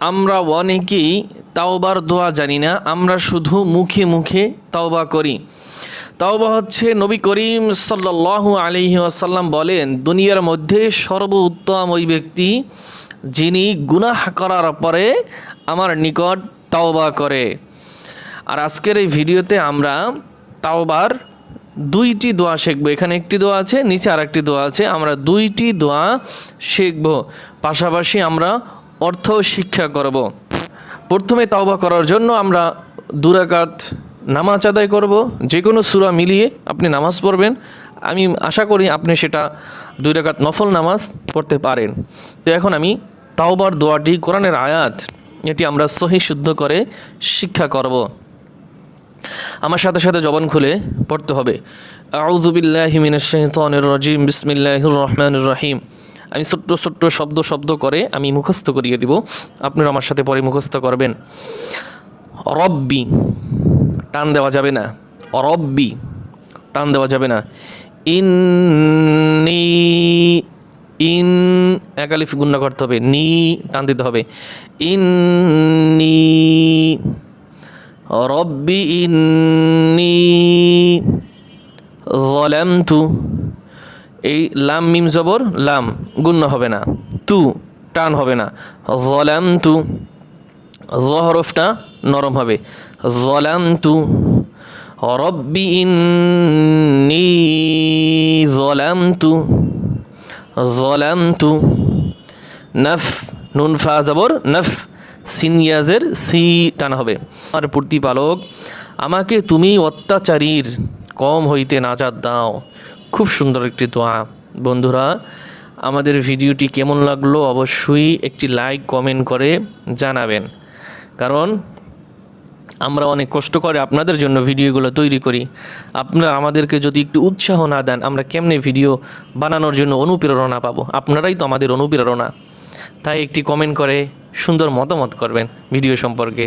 আমরা অনেকেই তাওবার দোয়া জানি না, আমরা শুধু মুখে মুখে তাওবা করি। তাওবা হচ্ছে নবী করিম সাল্লাল্লাহু আলাইহি আসাল্লাম বলেন, দুনিয়ার মধ্যে সর্বোত্তম ওই ব্যক্তি যিনি গুনাহ করার পরে আমার নিকট তাওবা করে। আর আজকের এই ভিডিওতে আমরা তাওবার দুইটি দোয়া শিখব। এখানে একটি দোয়া আছে, নিচে আর একটি দোয়া আছে, আমরা দুইটি দোয়া শিখব। পাশাপাশি আমরা অর্থ শিক্ষা করব। প্রথমে তাওবা করার জন্য আমরা দুরাকাত নামাজ আদায় করব। যে কোনো সুরা মিলিয়ে আপনি নামাজ পড়বেন। আমি আশা করি আপনি সেটা দুই রাকাত নফল নামাজ পড়তে পারেন। তো এখন আমি তাওবার দোয়াটি, কোরআনের আয়াত, এটি আমরা সহি শুদ্ধ করে শিক্ষা করব। আমার সাথে সাথে জবান খুলে পড়তে হবে। আউজুবিল্লাহি মিনাশ শাইতানির রাজিম, বিসমিল্লাহির রহমানির রহিম। আমি ছোট্ট ছোট্ট শব্দ শব্দ করে আমি মুখস্থ করিয়ে দিব। আপনারা আমার সাথে পরে মুখস্থ করবেন। রব্বি, টান দেওয়া যাবে না। অরব্বি টান দেওয়া যাবে না। ইন্নি, ইন একালিফ গুন্না করতে হবে। নি, টান দিতে হবে। ইন্নি, রব্বি, ইন্নি জলামতু এই লাম মিম জবর, লাম, গুণ্য হবে না। তু, টান হবে না। জলামতু জহরফটা নরম হবে। জলামতু রব্বি ইন্নি জলামতু জলামতু নফ, নুন ফা জবর, নফ সিনিয়াজের সি টানা হবে। আর প্রতিপালক আমাকে তুমি অত্যাচারীর কম হইতে নাজাত দাও। খুব সুন্দর একটি দোয়া। বন্ধুরা, আমাদের ভিডিওটি কেমন লাগল অবশ্যই একটি লাইক, কমেন্ট করে জানাবেন। কারণ আমরা অনেক কষ্ট করে আপনাদের জন্য ভিডিওগুলো তৈরি করি। আপনারা আমাদেরকে যদি একটু উৎসাহ না দেন, আমরা কেমনে ভিডিও বানানোর জন্য অনুপ্রেরণা পাবো? আপনারাই তো আমাদের অনুপ্রেরণা। তাই একটি কমেন্ট করে সুন্দর মতামত করবেন ভিডিও সম্পর্কে।